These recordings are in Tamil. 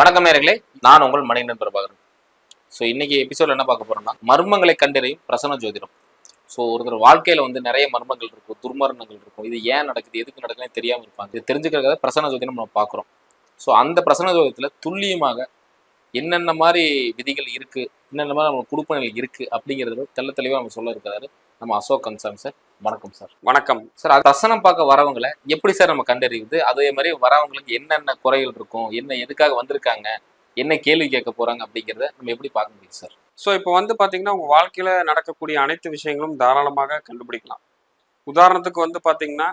வணக்கம் நேர்களே நான் உங்கள் மணிகண்டன் பிரபாகரன். ஸோ இன்னைக்கு எபிசோட் என்ன பார்க்க போறோம்னா மர்மங்களை கண்டறியும் பிரசன்ன ஜோதிடம். ஸோ ஒருத்தர் வாழ்க்கையில வந்து நிறைய மர்மங்கள் இருக்கும் துர்மரணங்கள் இருக்கும். இது ஏன் நடக்குது எதுக்கு நடக்குதுன்னு தெரியாம இருப்பாங்க. இது தெரிஞ்சுக்கிறத பிரசன்ன ஜோதிடம் நம்ம பார்க்குறோம். ஸோ அந்த பிரசன்ன ஜோதிடத்தில் துல்லியமாக என்னென்ன மாதிரி விதிகள் இருக்கு என்னென்ன மாதிரி நம்ம குடுப்பனைகள் இருக்கு அப்படிங்கிறத தெள்ள தெளிவாக நம்ம சொல்ல இருக்கிறாரு நம்ம அசோக் கன்சாமி சார். வணக்கம் சார். வணக்கம். சார் அது பிரசனம் பார்க்க வரவங்களை எப்படி சார் நம்ம கண்டறியுது அதே மாதிரி வரவங்களுக்கு என்னென்ன குறைகள் இருக்கும்? என்ன எதுக்காக வந்திருக்காங்க? என்ன கேள்வி கேட்க போறாங்க அப்படிங்கிறத நம்ம எப்படி பார்க்க முடியும் சார்? ஸோ இப்போ வந்து பார்த்தீங்கன்னா உங்கள் வாழ்க்கையில் நடக்கக்கூடிய அனைத்து விஷயங்களும் தாராளமாக கண்டுபிடிக்கலாம். உதாரணத்துக்கு வந்து பார்த்தீங்கன்னா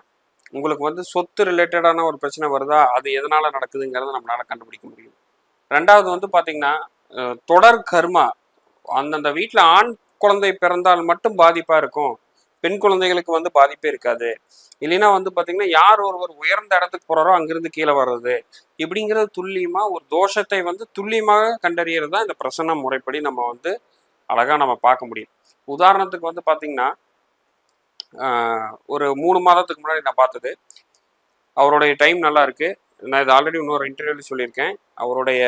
உங்களுக்கு வந்து சொத்து ரிலேட்டடான ஒரு பிரச்சனை வருதா? அது எதனால நடக்குதுங்கிறத நம்மளால கண்டுபிடிக்க முடியும். ரெண்டாவது வந்து பார்த்தீங்கன்னா தொடர் கர்மா. அந்தந்த வீட்டில் ஆண் குழந்தை பிறந்தால் மட்டும் பாதிப்பாக இருக்கும். பெண் குழந்தைகளுக்கு வந்து பாதிப்பே இருக்காது. இல்லைன்னா வந்து பார்த்தீங்கன்னா யார் ஒருவர் உயர்ந்த இடத்துக்கு போகிறாரோ அங்கிருந்து கீழே வர்றது. இப்படிங்கிறது துல்லியமா ஒரு தோஷத்தை வந்து துல்லியமாக கண்டறியறது தான் இந்த பிரசன்ன முறைப்படி நம்ம வந்து அழகா நம்ம பார்க்க முடியும். உதாரணத்துக்கு வந்து பாத்தீங்கன்னா ஆஹ், ஒரு மூணு மாதத்துக்கு முன்னாடி நான் பார்த்தது. அவருடைய டைம் நல்லா இருக்கு. நான் இது ஆல்ரெடி இன்னொரு இன்டர்வியூவில் சொல்லியிருக்கேன். அவருடைய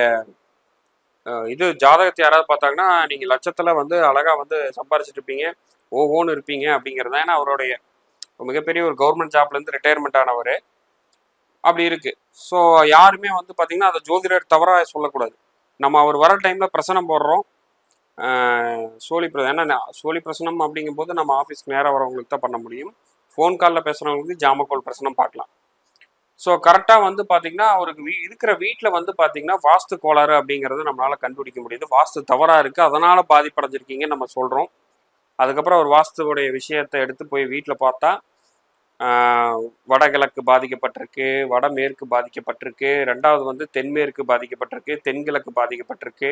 இது ஜாதகத்தை யாராவது பார்த்தாங்கன்னா நீங்க லட்சத்துல வந்து அழகா வந்து சம்பாரிச்சிட்டு இருப்பீங்க. ஓஹோன்னு இருப்பீங்க அப்படிங்கிறது ஏன்னா அவருடைய மிகப்பெரிய ஒரு கவர்மெண்ட் ஜாப்லேருந்து ரிட்டையர்மெண்ட் ஆனவர். அப்படி இருக்குது ஸோ யாருமே வந்து பார்த்தீங்கன்னா அதை ஜோதிடர் தவறாக சொல்லக்கூடாது. நம்ம அவர் வர டைமில் பிரசனம் போடுறோம். சோழி பிர ஏன்னா நான் சோழி பிரசனம் அப்படிங்கும்போது நம்ம ஆஃபீஸ்க்கு நேராக வரவங்களுக்கு தான் பண்ண முடியும். ஃபோன் காலில் பேசுகிறவங்களுக்கு ஜாமக்கோல் பிரசனம் பார்க்கலாம். ஸோ கரெக்டாக வந்து பார்த்திங்கன்னா அவருக்கு வீ இருக்கிற வீட்டில் வந்து பார்த்திங்கன்னா வாஸ்து கோளாறு அப்படிங்கிறத நம்மளால் கண்டுபிடிக்க முடியுது. வாஸ்து தவறாக இருக்குது அதனால் பாதிப்படைஞ்சிருக்கீங்கன்னு நம்ம சொல்கிறோம் அதுக்கப்புறம் ஒரு வாஸ்துவோடைய விஷயத்தை எடுத்து போய் வீட்டில் பார்த்தா வடகிழக்கு பாதிக்கப்பட்டிருக்கு வடமேற்கு பாதிக்கப்பட்டிருக்கு ரெண்டாவது வந்து தென்மேற்கு பாதிக்கப்பட்டிருக்கு தென்கிழக்கு பாதிக்கப்பட்டிருக்கு.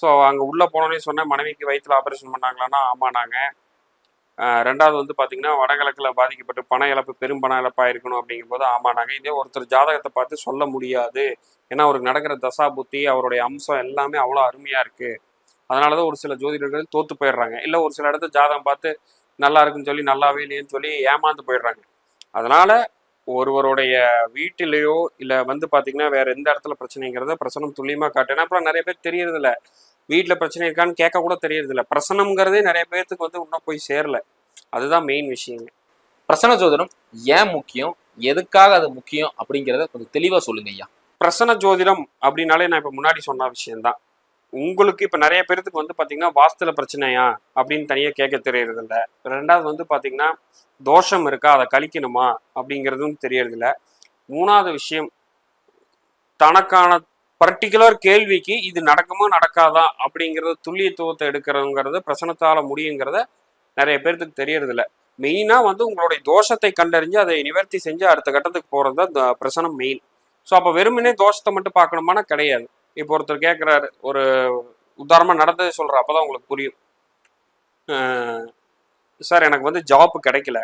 ஸோ அங்கே உள்ளே போனோன்னே சொன்னேன் மனைவிக்கு வயிற்றில் ஆப்ரேஷன் பண்ணாங்களான்னா ஆமானாங்க. ரெண்டாவது வந்து பார்த்திங்கன்னா வடகிழக்கில் பாதிக்கப்பட்டு பண இழப்பு பெரும் பண இழப்பாக இருக்கணும் அப்படிங்கும்போது ஆமானாங்க. இதே ஒருத்தர் ஜாதகத்தை பார்த்து சொல்ல முடியாது. ஏன்னா அவருக்கு நடக்கிற தசா புத்தி அவருடைய அம்சம் எல்லாமே அவ்வளோ அருமையாக இருக்குது அதனால தான் ஒரு சில ஜோதிடர்கள் தோத்து போயிடுறாங்க. இல்லை ஒரு சில இடத்துல ஜாதகம் பார்த்து நல்லா இருக்குன்னு சொல்லி நல்லாவே இல்லைன்னு சொல்லி ஏமாந்து போயிடுறாங்க. அதனால ஒருவருடைய வீட்டிலேயோ இல்லை வந்து பார்த்தீங்கன்னா வேற எந்த இடத்துல பிரச்சனைங்கிறத பிரசனம் துல்லியமாக காட்டு அப்புறம் நிறைய பேர் தெரியறதில்ல. வீட்டில் பிரச்சனை இருக்கான்னு கேட்க கூட தெரியறதில்ல. பிரசனம்ங்கிறதே நிறைய பேர்த்துக்கு வந்து இன்னும் போய் சேரல. அதுதான் மெயின் விஷயங்க. பிரசன்ன ஜோதிடம் ஏன் முக்கியம்? எதுக்காக அது முக்கியம்? அப்படிங்கிறத கொஞ்சம் தெளிவா சொல்லுங்க ஐயா. பிரசன ஜோதிடம் அப்படின்னாலே நான் இப்போ முன்னாடி சொன்ன விஷயம்தான். உங்களுக்கு இப்போ நிறைய பேர்த்துக்கு வந்து பார்த்தீங்கன்னா வாஸ்துல பிரச்சனையா அப்படின்னு தனியாக கேட்க தெரியறதில்ல. ரெண்டாவது வந்து பார்த்தீங்கன்னா தோஷம் இருக்கா? அதை கழிக்கணுமா? அப்படிங்கிறதும் தெரியறதில்ல. மூணாவது விஷயம் தனக்கான பர்டிகுலர் கேள்விக்கு இது நடக்குமா நடக்காதா? அப்படிங்கிறது துல்லியத்துவத்தை எடுக்கிறதுங்கிறது பிரசனத்தால் முடியுங்கிறத நிறைய பேர்த்துக்கு தெரியறதில்ல. மெயினாக வந்து உங்களுடைய தோஷத்தை கண்டறிஞ்சு அதை நிவர்த்தி செஞ்சு அடுத்த கட்டத்துக்கு போகிறது தான் இந்த பிரசனம் மெயின் ஸோ அப்போ வெறுமனே தோஷத்தை மட்டும் பார்க்கணுமானா கிடையாது. இப்போ ஒருத்தர் கேட்குறாரு ஒரு உதாரணமாக நடந்ததை சொல்கிற அப்போ தான் உங்களுக்கு புரியும். சார் எனக்கு வந்து ஜாப் கிடைக்கல.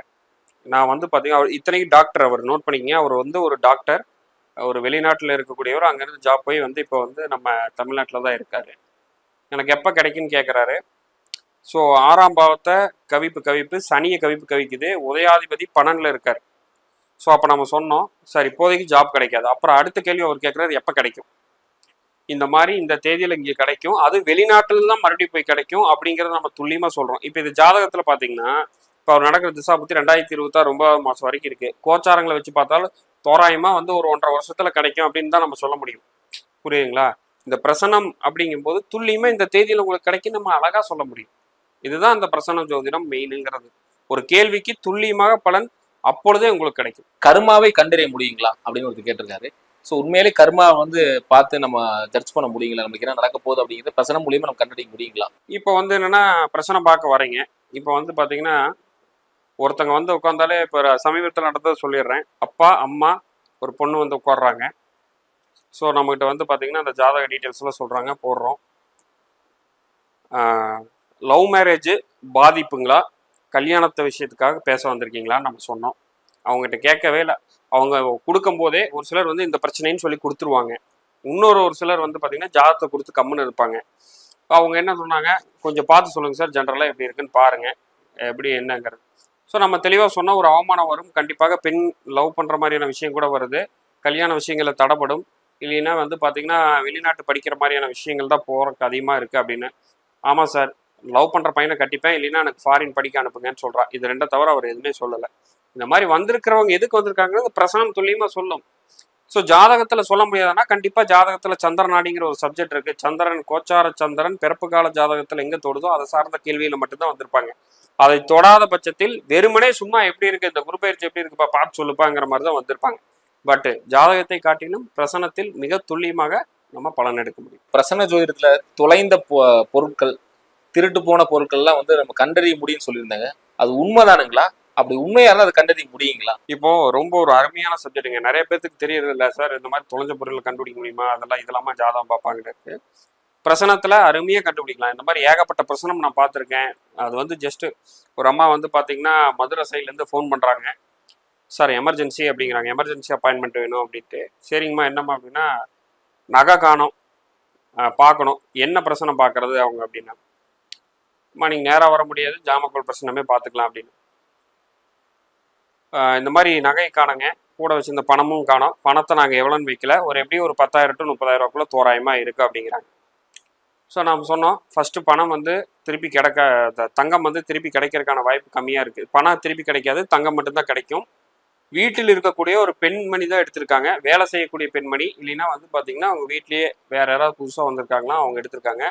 நான் வந்து பார்த்தீங்கன்னா அவர் இத்தனைக்கு டாக்டர் அவர் நோட் பண்ணிக்கங்க. அவர் வந்து ஒரு டாக்டர் ஒரு வெளிநாட்டில் இருக்கக்கூடியவர் அங்கேருந்து ஜாப் போய் வந்து இப்போ வந்து நம்ம தமிழ்நாட்டில் தான் இருக்கார். எனக்கு எப்போ கிடைக்குன்னு கேட்குறாரு ஸோ ஆறாம் பாவத்தை கவிப்பு கவிப்பு சனியை கவிப்பு கவிக்குது உதயாதிபதி பன்னெண்டில் இருக்கார். ஸோ அப்போ நம்ம சொன்னோம் சார் இப்போதைக்கு ஜாப் கிடைக்காது. அப்புறம் அடுத்த கேள்வி அவர் கேட்குறாரு எப்போ கிடைக்கும்? இந்த மாதிரி இந்த தேதியில் இங்கே கிடைக்கும். அது வெளிநாட்டில் தான் மறுபடியும் போய் கிடைக்கும் அப்படிங்கிறத நம்ம துல்லியமாக சொல்கிறோம் இப்போ இது ஜாதகத்தில் பார்த்தீங்கன்னா இப்போ அவர் நடக்கிற திசா பற்றி ரெண்டாயிரத்தி இருபத்தாறு ரொம்ப மாதம் வரைக்கும் இருக்குது கோச்சாரங்களை வச்சு பார்த்தாலும் தோராயமாக வந்து ஒரு ஒன்றரை வருஷத்தில் கிடைக்கும் அப்படின்னு தான் நம்ம சொல்ல முடியும். புரியுதுங்களா? இந்த பிரசனம் அப்படிங்கும்போது துல்லியமாக இந்த தேதியில் உங்களுக்கு கிடைக்கும் நம்ம அழகாக சொல்ல முடியும். இதுதான் இந்த பிரசன்ன ஜோதிடம் மெயினுங்கிறது. ஒரு கேள்விக்கு துல்லியமாக பலன் அப்பொழுதே உங்களுக்கு கிடைக்கும். கருமாவை கண்டறிய முடியுங்களா? அப்படின்னு ஒருத்தர் கேட்டிருக்காரு. ஸோ உண்மையிலே கர்மா வந்து பார்த்து நம்ம ஜட்ஜ் பண்ண முடியுங்களா? நமக்கு என்ன நடக்க போகுது அப்படிங்கிறது பிரசனம் மூலியமா நம்ம கண்டடிக்க முடியுங்களா? இப்போ வந்து என்னன்னா பிரசனம் பார்க்க வரீங்க. இப்போ வந்து பார்த்தீங்கன்னா ஒருத்தங்க வந்து உட்காந்தாலே இப்போ சமீபத்தில் நடந்ததை சொல்லிடுறேன். அப்பா அம்மா ஒரு பொண்ணு வந்து உட்காடுறாங்க ஸோ நம்மகிட்ட வந்து பார்த்தீங்கன்னா அந்த ஜாதக டீட்டெயில்ஸ்லாம் சொல்கிறாங்க போடுறோம். லவ் மேரேஜ் பாதிப்புங்களா? கல்யாணத்தை விஷயத்துக்காக பேச வந்திருக்கீங்களான்னு நம்ம சொன்னோம். அவங்ககிட்ட கேட்கவே இல்லை. அவங்க கொடுக்கும் போதே ஒரு சிலர் வந்து இந்த பிரச்சனைன்னு சொல்லி கொடுத்துருவாங்க. இன்னொரு ஒரு சிலர் வந்து பார்த்தீங்கன்னா ஜாதத்தை கொடுத்து கம்முன்னு இருப்பாங்க. அவங்க என்ன சொன்னாங்க? கொஞ்சம் பார்த்து சொல்லுங்கள் சார் ஜென்ரலாக எப்படி இருக்குன்னு பாருங்கள் எப்படி என்னங்கிறது. ஸோ நம்ம தெளிவாக சொன்னால் ஒரு அவமானம் வரும். கண்டிப்பாக பெண் லவ் பண்ணுற மாதிரியான விஷயம் கூட வருது. கல்யாண விஷயங்களை தடைப்படும் இல்லைன்னா வந்து பார்த்தீங்கன்னா வெளிநாட்டு படிக்கிற மாதிரியான விஷயங்கள் தான் போகிறக்கு அதிகமாக இருக்குது அப்படின்னு. ஆமாம் சார் லவ் பண்ணுற பையனை கட்டிப்பேன். இல்லைன்னா எனக்கு ஃபாரின் படிக்க அனுப்புங்கன்னு சொல்கிறான் இது ரெண்டை தவிர அவர் எதுவுமே சொல்லலை. இந்த மாதிரி வந்திருக்கிறவங்க எதுக்கு வந்திருக்காங்கிறது பிரசனம் துல்லியமா சொல்லும். ஸோ ஜாதகத்தில் சொல்ல முடியாதுன்னா கண்டிப்பாக ஜாதகத்தில் சந்திரநாடிங்கிற ஒரு சப்ஜெக்ட் இருக்குது சந்திரன் கோச்சார சந்திரன் பிறப்பு கால ஜாதகத்தில் எங்கே தொடுதோ அதை சார்ந்த கேள்வியில் மட்டும்தான் வந்திருப்பாங்க. அதை தொடாத பட்சத்தில் வெறுமனே சும்மா எப்படி இருக்கு இந்த குருப்பெயர்ச்சி எப்படி இருக்குப்பா பார்த்து சொல்லுப்பாங்கிற மாதிரி தான் வந்திருப்பாங்க. பட் ஜாதகத்தை காட்டிலும் பிரசனத்தில் மிக துல்லியமாக நம்ம பலன் எடுக்க முடியும். பிரசன்ன ஜோதிடத்தில் தொலைந்த பொ- பொருட்கள் திருட்டு போன பொருட்கள்லாம் வந்து நம்ம கண்டறிய முடியும்னு சொல்லியிருந்தாங்க. அது உண்மைதானுங்களா? அப்படி உண்மையா இருந்தால் அதை கண்டறிய முடியுங்களா? இப்போ ரொம்ப ஒரு அருமையான சப்ஜெக்ட்டுங்க நிறைய பேருக்கு தெரியறது இல்லை சார் இந்த மாதிரி தொலைஞ்ச பொருளை கண்டுபிடிக்க முடியுமா? அதெல்லாம் இதெல்லாமா ஜாதகம் பார்ப்பாங்க பிரசனத்துல அருமையா கண்டுபிடிக்கலாம். இந்த மாதிரி ஏகப்பட்ட பிரசனம் நான் பார்த்துருக்கேன். அது வந்து ஜஸ்ட் ஒரு அம்மா வந்து பார்த்தீங்கன்னா மதுரை சைட்லேருந்து ஃபோன் பண்ணுறாங்க சார் எமர்ஜென்சி அப்படிங்கிறாங்க. எமர்ஜென்சி அப்பாயின்மெண்ட் வேணும் அப்படின்ட்டு. சரிங்கம்மா என்னம்மா? அப்படின்னா நகை காணும். பார்க்கணும். என்ன பிரச்சனை பார்க்கறது அவங்க அப்படின்னா அம்மா நீங்கள் நேராக வர முடியாது. ஜாமக்கோல் பிரச்சனமே பார்த்துக்கலாம் அப்படின்னு. இந்த மாதிரி நகை காணுங்க. கூட வச்சிருந்த பணமும் காணும். பணத்தை நாங்கள் எவ்வளோன்னு வைக்கல. ஒரு எப்படியும் ஒரு பத்தாயிரம் டு முப்பதாயிரம் தோராயமாக இருக்குது அப்படிங்கிறாங்க. ஸோ நாம் சொன்னோம். ஃபஸ்ட்டு பணம் வந்து திருப்பி கிடைக்க த- தங்கம் வந்து திருப்பி கிடைக்கிறதுக்கான வாய்ப்பு கம்மியாக இருக்குது பணம் திருப்பி கிடைக்காது. தங்கம் மட்டும்தான் கிடைக்கும். வீட்டில் இருக்கக்கூடிய ஒரு பெண்மணி தான் எடுத்திருக்காங்க. வேலை செய்யக்கூடிய பெண்மணி. இல்லைன்னா வந்து பார்த்தீங்கன்னா அவங்க வீட்லேயே வேற யாராவது புதுசாக வந்திருக்காங்களா அவங்க எடுத்திருக்காங்க.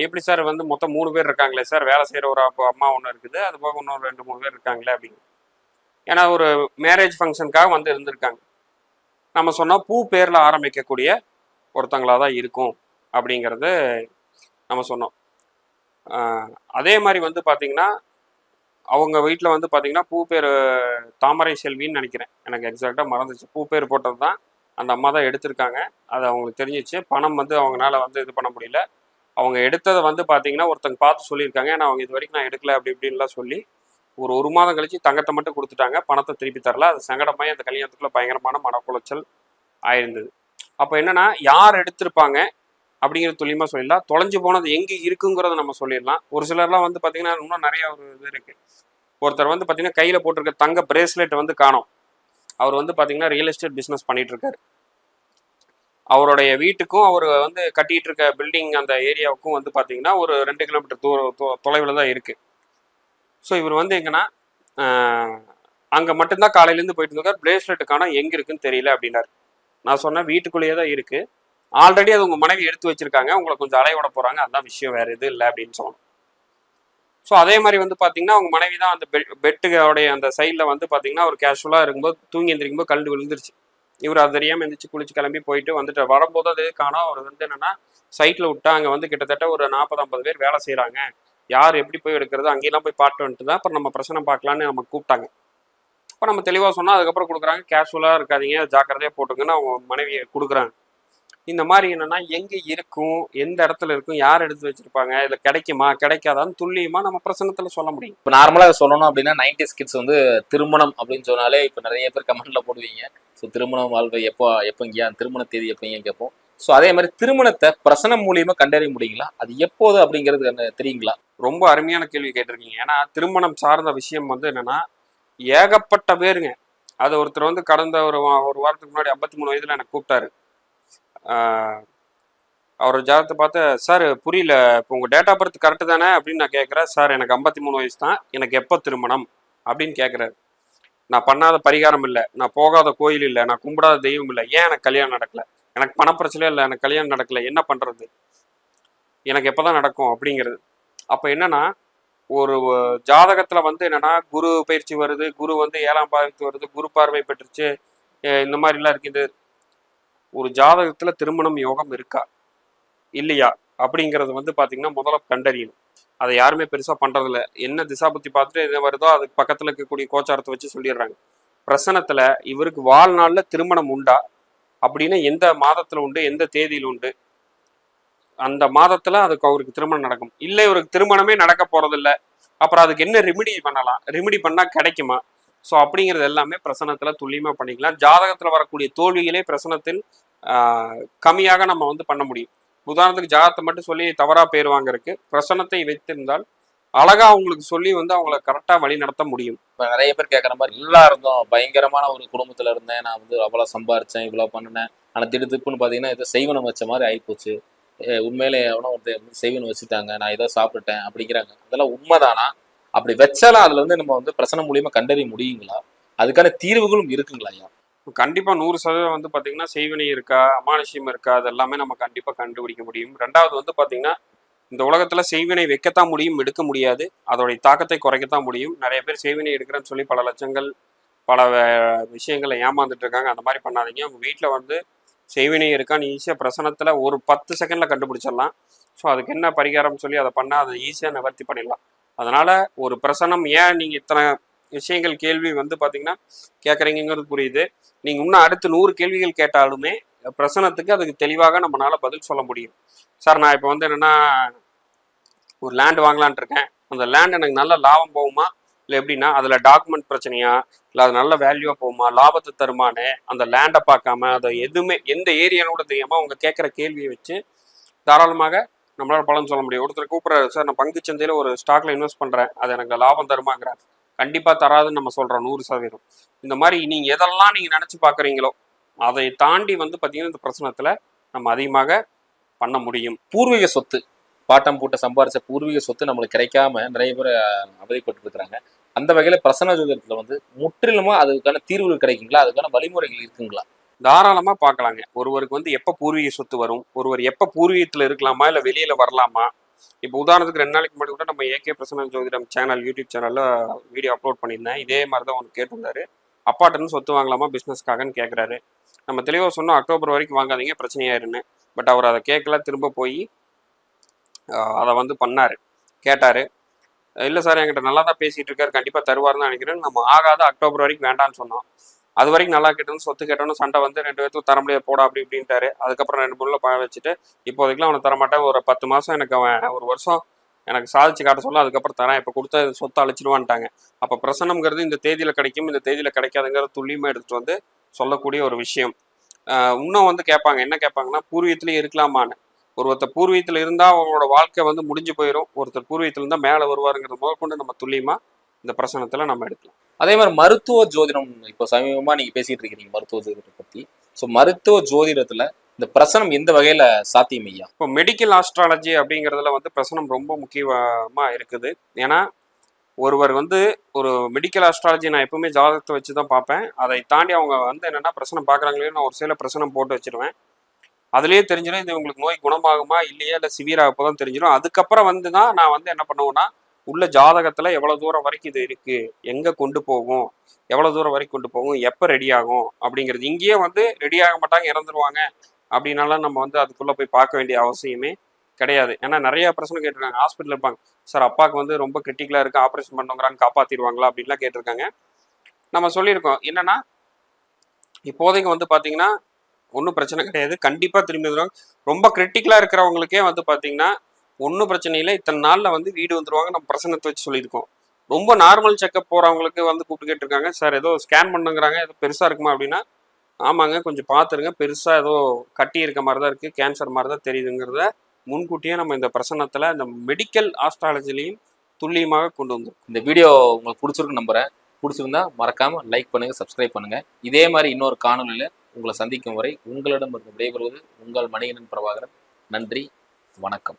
எப்படி சார் வந்து மொத்தம் மூணு பேர் இருக்காங்களே சார்? வேலை செய்கிற ஒரு அப்பா- அம்மா ஒன்று இருக்குது. அது போக இன்னொரு ரெண்டு மூணு பேர் இருக்காங்களே அப்படின்னு ஏன்னா ஒரு மேரேஜ் ஃபங்க்ஷனுக்காக வந்து இருந்திருக்காங்க. நம்ம சொன்னால் பூ பேரில் ஆரம்பிக்கக்கூடிய ஒருத்தங்களாக தான் இருக்கும் அப்படிங்கிறது நம்ம சொன்னோம். அதே மாதிரி வந்து பார்த்தீங்கன்னா அவங்க வீட்டில் வந்து பார்த்தீங்கன்னா பூ பேர் தாமரை செல்வின்னு நினைக்கிறேன். எனக்கு எக்ஸாக்டாக மறந்துச்சு. பூ பேர் போட்டது தான் அந்த அம்மா தான் எடுத்திருக்காங்க. அது அவங்களுக்கு தெரிஞ்சிச்சு. பணம் வந்து அவங்களால வந்து இது பண்ண முடியல. அவங்க எடுத்ததை வந்து பார்த்தீங்கன்னா ஒருத்தங்க பார்த்து சொல்லியிருக்காங்க. ஏன்னா அவங்க இது வரைக்கும் நான் எடுக்கல அப்படி இப்படின்லாம் சொல்லி ஒரு ஒரு மாதம் கழிச்சு தங்கத்தை மட்டும் கொடுத்துட்டாங்க. பணத்தை திருப்பி தரல. அது சங்கடமாய் அந்த கல்யாணத்துக்குள்ள பயங்கரமான மனக்குலைச்சல் ஆயிருந்தது. அப்போ என்னன்னா யார் எடுத்திருப்பாங்க அப்படிங்கிறது துல்லியமாக சொல்லிடலாம். தொலைஞ்சு போனது எங்கே இருக்குங்கிறத நம்ம சொல்லிடலாம். ஒரு சிலர்லாம் வந்து பார்த்தீங்கன்னா இன்னும் நிறைய ஒரு இது இருக்குது ஒருத்தர் வந்து பார்த்தீங்கன்னா கையில் போட்டிருக்க தங்க பிரேஸ்லெட் வந்து காணோம். அவர் வந்து பார்த்தீங்கன்னா ரியல் எஸ்டேட் பிஸ்னஸ் பண்ணிகிட்ருக்காரு அவருடைய வீட்டுக்கும் அவர் வந்து கட்டிகிட்டு இருக்க பில்டிங் அந்த ஏரியாவுக்கும் வந்து பார்த்தீங்கன்னா ஒரு ரெண்டு கிலோமீட்டர் தூர தொலைவில் தான் இருக்குது ஸோ இவர் வந்து எங்கன்னா அங்கே மட்டும்தான் காலையிலேருந்து போயிட்டு இருக்கார் பிரேஸ்லெட்டுக்கான எங்கே இருக்குன்னு தெரியல அப்படின்னாரு. நான் சொன்னேன் வீட்டுக்குள்ளேயே தான் இருக்கு. ஆல்ரெடி அது உங்கள் மனைவி எடுத்து வச்சிருக்காங்க. உங்களை கொஞ்சம் அலையோட போகிறாங்க அதான் விஷயம் வேறு எதுவும் இல்லை அப்படின்னு சொன்னோம். ஸோ அதே மாதிரி வந்து பார்த்தீங்கன்னா அவங்க மனைவி தான் அந்த பெட் பெட்டுடைய அந்த சைடில் வந்து பார்த்தீங்கன்னா ஒரு கேஷுவலாக இருக்கும்போது தூங்கி எந்திரிக்கும்போது கல்டு விழுந்துருச்சு. இவர் அது தெரியாமல் எந்திரிச்சு குளிச்சு கிளம்பி போயிட்டு வந்துட்டு வரும்போது அது காணோம் அவர் வந்து என்னன்னா சைட்டில் விட்டா அங்கே வந்து கிட்டத்தட்ட ஒரு நாற்பது ஐம்பது பேர் வேலை செய்கிறாங்க யார் எப்படி போய் எடுக்கிறது அங்கேயெல்லாம் போய் பாட்டு வந்துட்டு தான் அப்புறம் நம்ம பிரச்சனை பார்க்கலான்னு நம்ம கூப்பிட்டாங்க. அப்போ நம்ம தெளிவாக சொன்னால் அதுக்கப்புறம் கொடுக்குறாங்க. கேஷுவலாக இருக்காதீங்க ஜாக்கிரதையாக போட்டுங்கன்னு அவங்க மனைவியை கொடுக்குறாங்க. இந்த மாதிரி என்னென்னா எங்கே இருக்கும் எந்த இடத்துல இருக்கும் யார் எடுத்து வச்சுருப்பாங்க இதில் கிடைக்குமா கிடைக்காதான்னு துல்லியமாக நம்ம பிரசனத்தில் சொல்ல முடியும். இப்போ நார்மலாக சொல்லணும் அப்படின்னா நைன்டி கிட்ஸ் வந்து திருமணம் அப்படின்னு சொன்னாலே இப்போ நிறைய பேர் கமெண்ட்டில் போடுவீங்க. ஸோ திருமணம் வாழ்வை எப்போ எப்போங்கயா திருமண தேதி எப்போங்கன்னு கேட்போம். ஸோ அதே மாதிரி திருமணத்தை பிரசனம் மூலியமாக கண்டறிய முடியுங்களா? அது எப்போது அப்படிங்கிறது தெரியுங்களா? ரொம்ப அருமையான கேள்வி கேட்டிருக்கீங்க. ஏன்னா திருமணம் சார்ந்த விஷயம் வந்து என்னன்னா ஏகப்பட்ட பேருங்க. அது ஒருத்தர் வந்து கடந்த ஒரு வா- ஒரு வாரத்துக்கு முன்னாடி ஐம்பத்தி மூணு வயதுல எனக்கு கூப்பிட்டாரு. அவர் ஜாதகத்தை பார்த்து சார் புரியல. இப்போ உங்கள் டேட் ஆஃப் பர்த் கரெக்டு தானே? அப்படின்னு நான் கேட்குறேன். சார் எனக்கு ஐம்பத்தி மூணு வயசு தான். எனக்கு எப்போ திருமணம்? அப்படின்னு கேட்குறாரு. நான் பண்ணாத பரிகாரம் இல்லை. நான் போகாத கோயில் இல்லை. நான் கும்பிடாத தெய்வம் இல்லை. ஏன் எனக்கு கல்யாணம் நடக்கலை? எனக்கு பணப்பிரச்சனை இல்லை. எனக்கு கல்யாணம் நடக்கல. என்ன பண்ணுறது எனக்கு எப்போ தான் நடக்கும்? அப்படிங்கிறது. அப்போ என்னன்னா ஒரு ஜாதகத்துல வந்து என்னன்னா குரு பயிற்சி வருது குரு வந்து ஏழாம் பாவத்து வருது குரு பார்வை பெற்றுச்சு இந்த மாதிரிலாம் இருக்குது ஒரு ஜாதகத்துல திருமணம் யோகம் இருக்கா? இல்லையா? அப்படிங்கிறது வந்து பாத்தீங்கன்னா முதல்ல கண்டறியணும். அதை யாருமே பெருசா பண்றதில்ல. என்ன திசாபுத்தி பார்த்துட்டு எது வருதோ அதுக்கு பக்கத்துல இருக்கக்கூடிய கோச்சாரத்தை வச்சு சொல்லிடுறாங்க. பிரசனத்துல இவருக்கு வாழ்நாள்ல திருமணம் உண்டா? அப்படின்னு எந்த மாதத்துல உண்டு எந்த தேதியில் உண்டு? அந்த மாதத்துல அதுக்கு அவருக்கு திருமணம் நடக்கும். இல்லை இவருக்கு திருமணமே நடக்க போறதில்ல. அப்புறம் அதுக்கு என்ன ரெமிடி பண்ணலாம்? ரெமிடி பண்ணா கிடைக்குமா? ஸோ அப்படிங்கிறது எல்லாமே பிரசனத்துல துல்லியமா பண்ணிக்கலாம். ஜாதகத்துல வரக்கூடிய தோல்விகளே பிரசனத்தில் கம்மியாக நம்ம வந்து பண்ண முடியும். உதாரணத்துக்கு ஜாதகத்தை மட்டும் சொல்லி தவறா பேர் வாங்கறதுக்கு பிரசனத்தை வைத்திருந்தால் அழகா அவங்களுக்கு சொல்லி வந்து அவங்கள கரெக்டா வழி நடத்த முடியும். இப்போ நிறைய பேர் கேட்குற மாதிரி நல்லா இருந்தோம். பயங்கரமான ஒரு குடும்பத்துல இருந்தேன். நான் வந்து அவ்வளோ சம்பாரிச்சேன் இவ்வளோ பண்ணினேன். ஆனால் திடுதிப்புன்னு பார்த்தீங்கன்னா இதை செய்வனம் வச்ச மாதிரி ஆயிப்போச்சு. உண்மையிலே எவனோ ஒருத்தர் வந்து வச்சுட்டாங்க நான் ஏதோ சாப்பிட்டுட்டேன் அப்படிங்கிறாங்க. அதெல்லாம் உண்மைதானா? அப்படி வச்சாலும் அதுல வந்து நம்ம வந்து பிரச்சனை மூலியமா கண்டறிய முடியுங்களா? அதுக்கான தீர்வுகளும் இருக்குங்களா ஐயா? கண்டிப்பா நூறு சதவீதம் வந்து பாத்தீங்கன்னா செய்வினை இருக்கா அமானுஷ்யம் இருக்கா அது எல்லாமே நம்ம கண்டிப்பா கண்டுபிடிக்க முடியும். ரெண்டாவது வந்து பாத்தீங்கன்னா இந்த உலகத்துல செய்வினை வைக்கத்தான் முடியும் எடுக்க முடியாது. அதோடைய தாக்கத்தை குறைக்கத்தான் முடியும். நிறைய பேர் செய்வினை எடுக்கிறேன்னு சொல்லி பல லட்சங்கள் பல விஷயங்களை ஏமாந்துட்டு இருக்காங்க. அந்த மாதிரி பண்ணாதீங்க. உங்க வீட்டில் வந்து செய்வினை இருக்கான்னு ஈஸியாக பிரசனத்துல ஒரு பத்து செகண்ட்ல கண்டுபிடிச்சிடலாம். ஸோ அதுக்கு என்ன பரிகாரம் சொல்லி அதை பண்ணால் அதை ஈஸியாக நிவர்த்தி பண்ணிடலாம். அதனால ஒரு பிரசனம் ஏன் நீங்க இத்தனை விஷயங்கள் கேள்வி வந்து பார்த்தீங்கன்னா கேட்குறீங்கிறது புரியுது. நீங்க இன்னும் அடுத்து நூறு கேள்விகள் கேட்டாலுமே பிரசனத்துக்கு அதுக்கு தெளிவாக நம்மளால பதில் சொல்ல முடியும். சார் நான் இப்போ வந்து என்னன்னா ஒரு லேண்ட் வாங்கலான் இருக்கேன். அந்த லேண்ட் எனக்கு நல்ல லாபம் போகுமா? இல்லை எப்படின்னா அதில் டாக்குமெண்ட் பிரச்சனையா இல்லை அது நல்ல வேல்யூவாக போகுமா லாபத்தை தருமானே அந்த லேண்டை பார்க்காம அதை எதுவுமே எந்த ஏரியான்னு கூட தெரியாமல் அவங்க கேட்குற கேள்வியை வச்சு தாராளமாக நம்மளால் பலன் சொல்ல முடியும். ஒருத்தர் கூப்பிட்றாரு சார் நான் பங்கு சந்தையில் ஒரு ஸ்டாக்ல இன்வெஸ்ட் பண்ணுறேன் அது எனக்கு லாபம் தருமாங்கிறார். கண்டிப்பாக தராதுன்னு நம்ம சொல்கிறோம் நூறு சதவீதம். இந்த மாதிரி நீங்கள் எதெல்லாம் நீங்கள் நினச்சி பார்க்குறீங்களோ அதை தாண்டி வந்து பார்த்தீங்கன்னா இந்த பிரச்சனத்தில் நம்ம அதிகமாக பண்ண முடியும். பூர்வீக சொத்து பாட்டம் போட்டு சம்பாரிச்ச பூர்வீக சொத்து நம்மளுக்கு கிடைக்காம நிறைய பேர் அவதிப்பட்டு இருக்கிறாங்க அந்த வகையில் பிரசன்ன ஜோதிடத்தில் வந்து முற்றிலுமா அதுக்கான தீர்வுகள் கிடைக்குங்களா? அதுக்கான வழிமுறைகள் இருக்குங்களா? தாராளமாக பார்க்கலாங்க. ஒருவருக்கு வந்து எப்போ பூர்வீக சொத்து வரும்? ஒருவர் எப்போ பூர்வீகத்தில் இருக்கலாமா? இல்லை வெளியில் வரலாமா? இப்போ உதாரணத்துக்கு ரெண்டு நாளைக்கு முன்னாடி கூட நம்ம AK Prasanna Jothidam channel YouTube சேனலில் வீடியோ அப்லோட் பண்ணியிருந்தேன். இதே மாதிரி தான் அவனுக்கு கேட்டிருந்தாரு அப்பாட்டன்னு சொத்து வாங்கலாமா? பிஸ்னஸ்க்காகன்னு கேட்குறாரு நம்ம தெளிவாக சொன்னோம் அக்டோபர் வரைக்கும் வாங்காதீங்க பிரச்சனையாயிருன்னு. பட் அவர் அதை கேட்கல திரும்ப போய் அதை வந்து பண்ணார். கேட்டார். இல்லை சார் என்கிட்ட நல்லா தான் பேசிட்டு இருக்காரு கண்டிப்பாக தருவார்னு நினைக்கிறேன். நம்ம ஆகாத அக்டோபர் வரைக்கும் வேண்டாம்னு சொன்னோம். அது வரைக்கும் நல்லா கேட்டது சொத்து கேட்டோன்னு சண்டை வந்து ரெண்டு பேர்த்துக்கும் தர முடியாது. போடா அப்படி இப்படின்ட்டாரு. அதுக்கப்புறம் ரெண்டு மூணுல பழ வச்சுட்டு இப்போதைக்குலாம் அவனை தரமாட்டேன் ஒரு பத்து மாதம் எனக்கு அவன் ஒரு வருஷம் எனக்கு சாதிச்சு காட்ட சொல்ல அதுக்கப்புறம் தரேன். இப்போ கொடுத்த சொத்தை அழைச்சிடுவான்ட்டாங்க அப்போ பிரசனம்ங்கிறது இந்த தேதியில் கிடைக்கும். இந்த தேதியில் கிடைக்காதுங்கிற துல்லியமாக எடுத்துகிட்டு வந்து சொல்லக்கூடிய ஒரு விஷயம். இன்னும் வந்து கேட்பாங்க. என்ன கேட்பாங்கன்னா பூர்வீகத்திலே இருக்கலாமான்னு. ஒருத்தர் பூர்வீகத்தில் இருந்தால் அவங்களோட வாழ்க்கை வந்து முடிஞ்சு போயிடும் ஒருத்தர் பூர்வீகத்தில் இருந்தால் மேலே வருவாருங்கிறது முதற்கொண்டு நம்ம துல்லியமா இந்த பிரசனத்தில் நம்ம எடுக்கலாம். அதே மாதிரி மருத்துவ ஜோதிடம் இப்போ சமீபமா நீங்க பேசிட்டு இருக்கிறீங்க மருத்துவ ஜோதிடத்தை பத்தி. ஸோ மருத்துவ ஜோதிடத்துல இந்த பிரசனம் எந்த வகையில சாத்தியம் ஐயா? இப்போ மெடிக்கல் ஆஸ்ட்ராலஜி அப்படிங்கிறதுல வந்து பிரசனம் ரொம்ப முக்கியமாக இருக்குது. ஏன்னா ஒருவர் வந்து ஒரு மெடிக்கல் ஆஸ்ட்ராலஜி நான் எப்பவுமே ஜாதகத்தை வச்சு தான் பார்ப்பேன். அதை தாண்டி அவங்க வந்து என்னென்னா பிரசனம் பார்க்குறாங்களே நான் ஒரு சில பிரசனம் போட்டு வச்சிருவேன். அதுலேயே தெரிஞ்சிடும் இது உங்களுக்கு நோய் குணமாகுமா இல்லையா இல்லை சிவியராக போதான் தெரிஞ்சிடும். அதுக்கப்புறம் வந்து தான் நான் வந்து என்ன பண்ணுவேன்னா உள்ள ஜாதகத்தில் எவ்வளோ தூரம் வரைக்கும் இது இருக்குது எங்கே கொண்டு போகும் எவ்வளோ தூரம் வரைக்கும் கொண்டு போகும் எப்போ ரெடி ஆகும் அப்படிங்கிறது. இங்கேயே வந்து ரெடி ஆக மாட்டாங்க இறந்துருவாங்க அப்படின்னாலாம் நம்ம வந்து அதுக்குள்ளே போய் பார்க்க வேண்டிய அவசியமே கிடையாது. ஏன்னா நிறைய பிரச்சனை கேட்டிருக்காங்க. ஹாஸ்பிட்டல் இருப்பாங்க. சார் அப்பாவுக்கு வந்து ரொம்ப கிரிட்டிக்கலாக இருக்குது ஆப்ரேஷன் பண்ணுங்கிறாங்க காப்பாற்றிடுவாங்களா அப்படின்லாம் கேட்டிருக்காங்க. நம்ம சொல்லியிருக்கோம். என்னன்னா இப்போதைக்கு வந்து பார்த்தீங்கன்னா ஒன்றும் பிரச்சனை கிடையாது. கண்டிப்பாக திரும்பி வந்துடுவாங்க ரொம்ப கிரிட்டிக்கலாக இருக்கிறவங்களுக்கே வந்து பார்த்தீங்கன்னா ஒன்றும் பிரச்சனை இல்லை. இத்தனை நாளில் வந்து வீடு வந்துடுவாங்க நம்ம பிரசனத்தை வச்சு சொல்லியிருக்கோம். ரொம்ப நார்மல் செக்கப் போகிறவங்களுக்கு வந்து கூப்பிட்டு கேட்டிருக்காங்க. சார் ஏதோ ஸ்கேன் பண்ணுங்கிறாங்க. ஏதோ பெருசாக இருக்குமா? அப்படின்னா ஆமாங்க. கொஞ்சம் பார்த்துருங்க பெருசாக ஏதோ கட்டி இருக்க மாதிரி தான் இருக்குது கேன்சர் மாதிரி தான் தெரியுதுங்கிறத முன்கூட்டியே நம்ம இந்த பிரசனத்தில் இந்த மெடிக்கல் ஆஸ்ட்ராலஜிலையும் துல்லியமாக கொண்டு வந்தோம் இந்த வீடியோ உங்களுக்கு பிடிச்சிருக்கு நம்புகிறேன் பிடிச்சிருந்தா மறக்காமல் லைக் பண்ணுங்கள் சப்ஸ்கிரைப் பண்ணுங்கள் இதே மாதிரி இன்னொரு காணொலியில் உங்களை சந்திக்கும் வரை உங்களிடம் இருந்து விடைபெறுவது உங்கள் மணிகண்டன் பிரபாகரன். நன்றி வணக்கம்.